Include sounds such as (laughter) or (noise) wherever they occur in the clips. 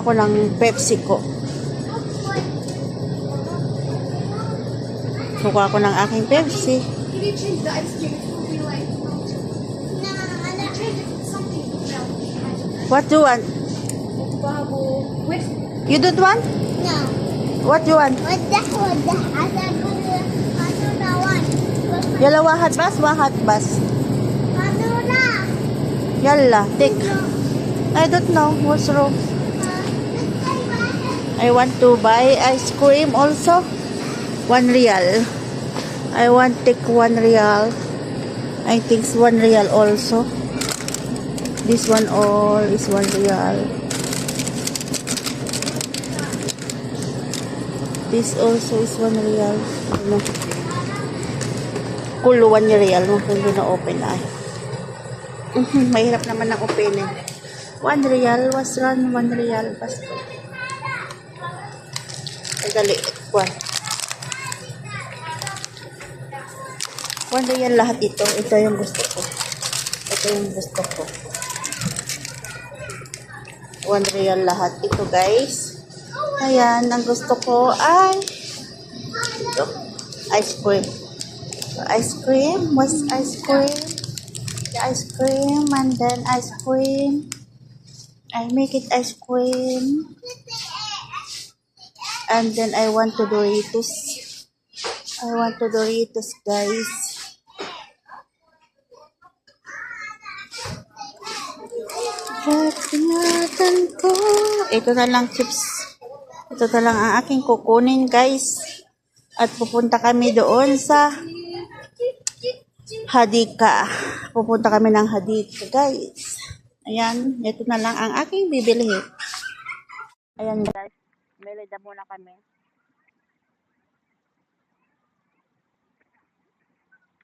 Kuha ko ng Pepsi ko. Kuha ko ng aking Pepsi. What do you want? You don't want? No. What you want? What the what the I don't what. Yalla wahat bas, wahat bas. Yalla, take. I don't know what's wrong. I want to buy ice cream also. One real. I want take one real. I think one real also. This one all is one real. This also is one real. Ano? Kulo one real kung hindi na open ay. Mhm, Mahirap naman ang opening. One real was run, one real basta. Dali. One. One real lahat ito. Ito yung gusto ko. Ito yung gusto ko. One real lahat ito, guys. Ayan, ang gusto ko ay ito. Ice cream. Ice cream. What's ice cream? The ice cream and then ice cream. I make it ice cream. And then I want to Doritos. I want to Doritos, guys. At ingatan ko. Ito na lang chips. Ito na lang ang aking kukunin, guys. At pupunta kami doon sa Hadika. Pupunta kami ng Hadika, guys. Ayan, ito na lang ang aking bibilihin. Ayan, guys. Melida muna kami.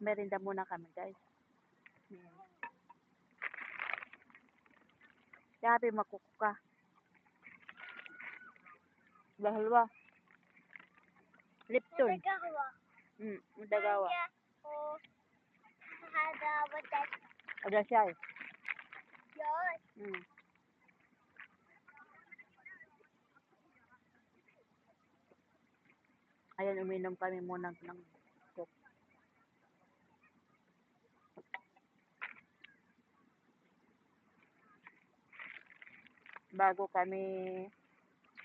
Merinda muna kami, guys. Ayan. Sabi, makukuka. Dahil ba? Lipton. Hmm, madagawa. Oh, hada what that Ada siya eh. yun. Hmm. Ayan, uminom kami muna ng coke. Bago kami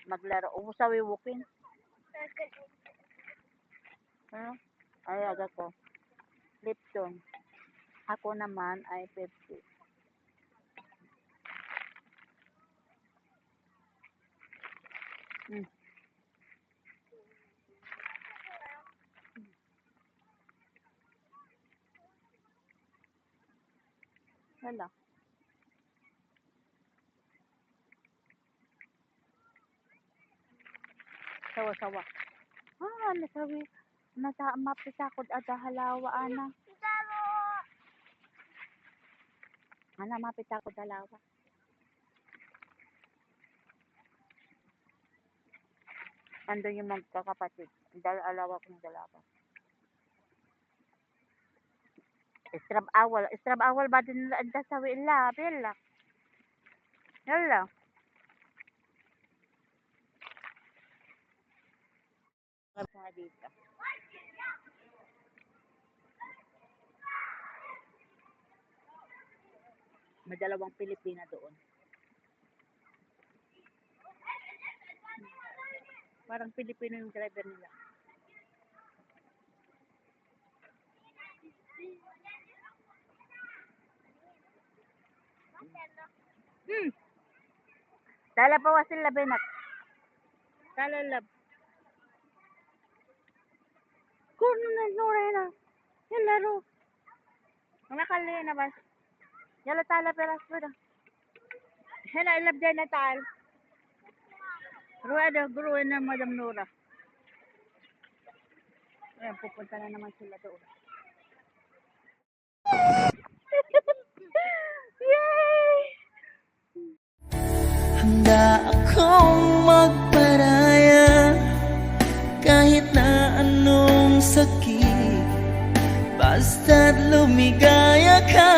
maglaro. Ubus sa wiwukin. Ano? Ay, aga ko. Lipton. Ako naman ay Pepsi. Mm. Wala. Sawa-sawa. Ah, nasawi. Nasa mapisakod ada halawa ana. Ana mapitakod halawa. Andun yung magkakapatid. Dal alawa kong dalawa. Istrab awal. Istrab awal ba din anda sa wila? Bella. Yalla. Dito. May dalawang Pilipina doon. Parang Pilipino yung driver nila. Hmm. Dala pa wasil labenak. Dala lab. Kuno na Lorena. Yan laro. Mga kali na bas. Yala tala peras pera. Hela ilab din na tal. Rueda, guruin na Madam Nora. Ayan, pupunta na naman sila doon. (laughs) Handa akong magparaya. Kahit na anong sakit Basta't lumigaya ka.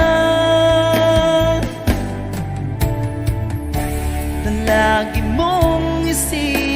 Na lagi mong isipin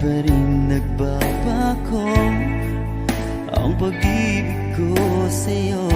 pa rin nagbabago Ang pag-ibig ko sa'yo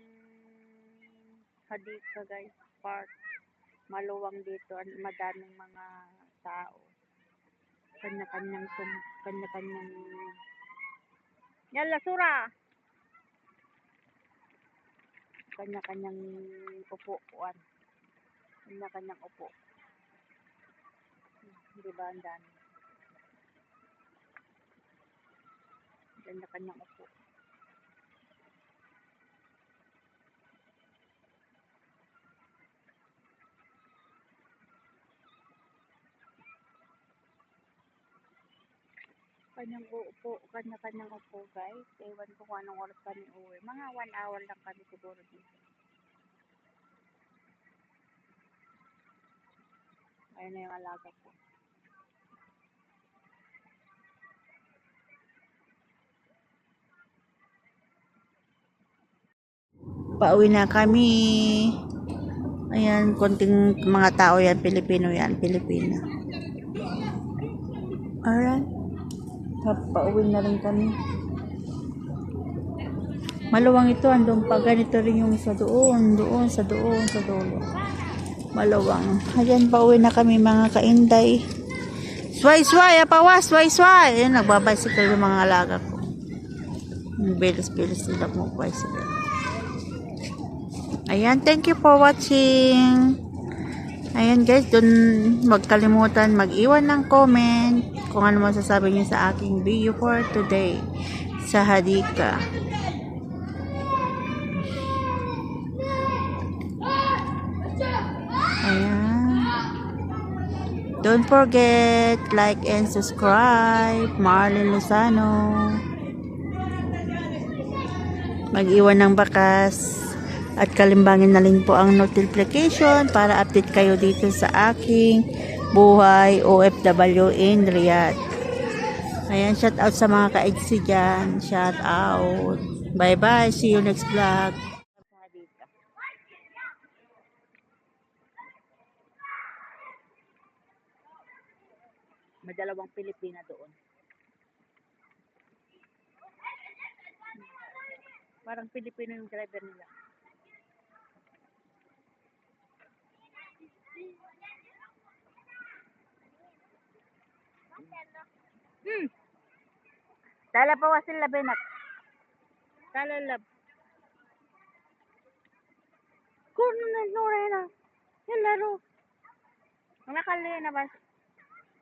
Buwan ng Hadika guys, park. Maluwang dito, an- madaming mga tao. Kanya-kanyang kanya-kanyang Yalla, sura! Kanya-kanyang upuan. Kanya-kanyang upo. Di ba ang dami? Kanya-kanyang upo. Kanyang upo, kanya-kanyang upo guys. Ewan ko kung anong oras kami uwi. Mga one hour lang kami siguro dito. Ayun na yung alaga ko. Pauwi na kami. Ayan, konting mga tao yan. Pilipino yan. Pilipino. Alright. Pa- Pauwi na rin kami. Maluwang ito, andun pa. Ganito rin yung sa doon, doon, sa doon, sa dulo. Maluwang. Ayan, pauwi na kami mga kainday. Sway, sway, apawa, sway, sway. Ayan, nagbabicycle yung mga alaga ko. Bilis-bilis sila mo bicycle. Ayan, thank you for watching. Ayan guys, dun magkalimutan mag-iwan ng comment kung ano masasabi niyo sa aking video for today sa Hadika. Ayan. Don't forget, like and subscribe. Marlon Lozano. Mag-iwan ng bakas. At kalimbangin na rin po ang notification para update kayo dito sa aking buhay OFW in Riyadh. Ayan, shout out sa mga ka-EGC dyan. Shout out. Bye-bye. See you next vlog. May dalawang Pilipina doon. Parang Pilipino yung driver nila. Hmm. Dala pa wasil labenak. Dala lab. Kuno na Lorena. Yan laro. Kumakali na ba?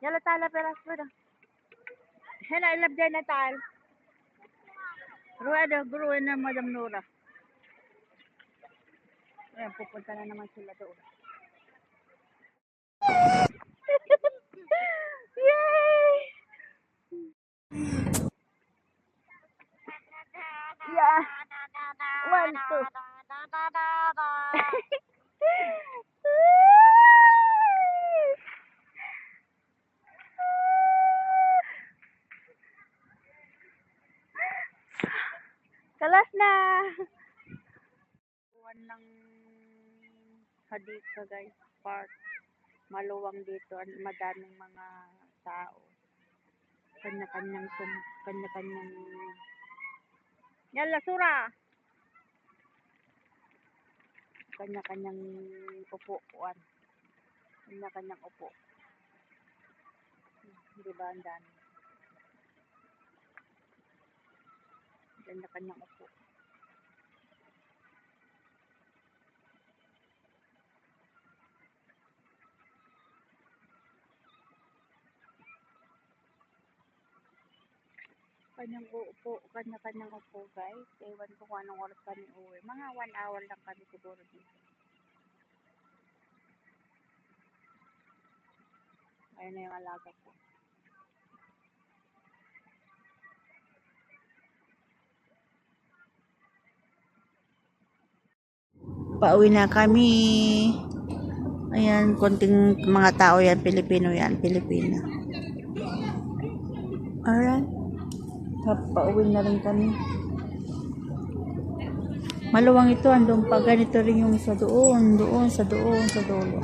Yala tala peras po na. Hena ilab din na tal. Rueda, guruin na Madam Nora. Ayan, pupunta na naman sila doon. (laughs) Yay! Yeah. One, two. (laughs) Kalas na! Buwan ng Hadika guys, park. Maluwang dito, madaming mga. Kanya-kanyang tum, kanya-kanyang Yalla, sura! Kanya-kanyang upuan. Kanya-kanyang upo. Di ba ang dami? Kanya-kanyang upo. Kanyang upo, kanya-kanyang upo guys. Ewan ko kung anong oras kami uwi. Mga one hour lang kami siguro dito. Ayun na yung alaga ko. Pauwi na kami. Ayan, konting mga tao yan. Pilipino yan. Pilipina. Alright. Pauwi na rin kami. Maluwang ito, andun pa. Ganito rin yung sa doon, doon, sa doon, sa dulo.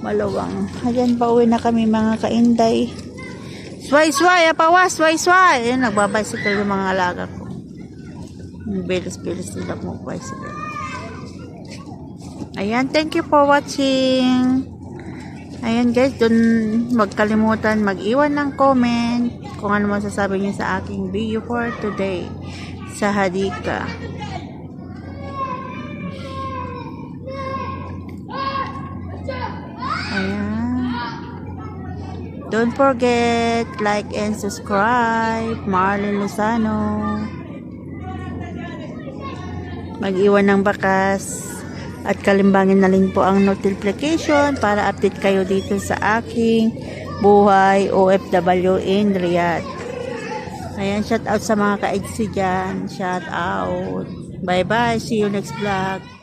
Maluwang. Ayan, pauwi na kami mga kainday. Sway, sway, apawas, sway, sway. Ayan, nagbabicycle yung mga alaga ko. Ang bilis-bilis nila mo bicycle. Ayan, thank you for watching. Ayan guys, dun magkalimutan mag-iwan ng comment kung ano masasabi niyo sa aking video for today sa Hadika. Ayan. Don't forget, like and subscribe. Marlon Lozano. Mag-iwan ng bakas. At kalimbangin na rin po ang notification para update kayo dito sa aking buhay OFW in Riyadh. Ayan, shout out sa mga ka-EDC dyan. Shout out. Bye-bye. See you next vlog.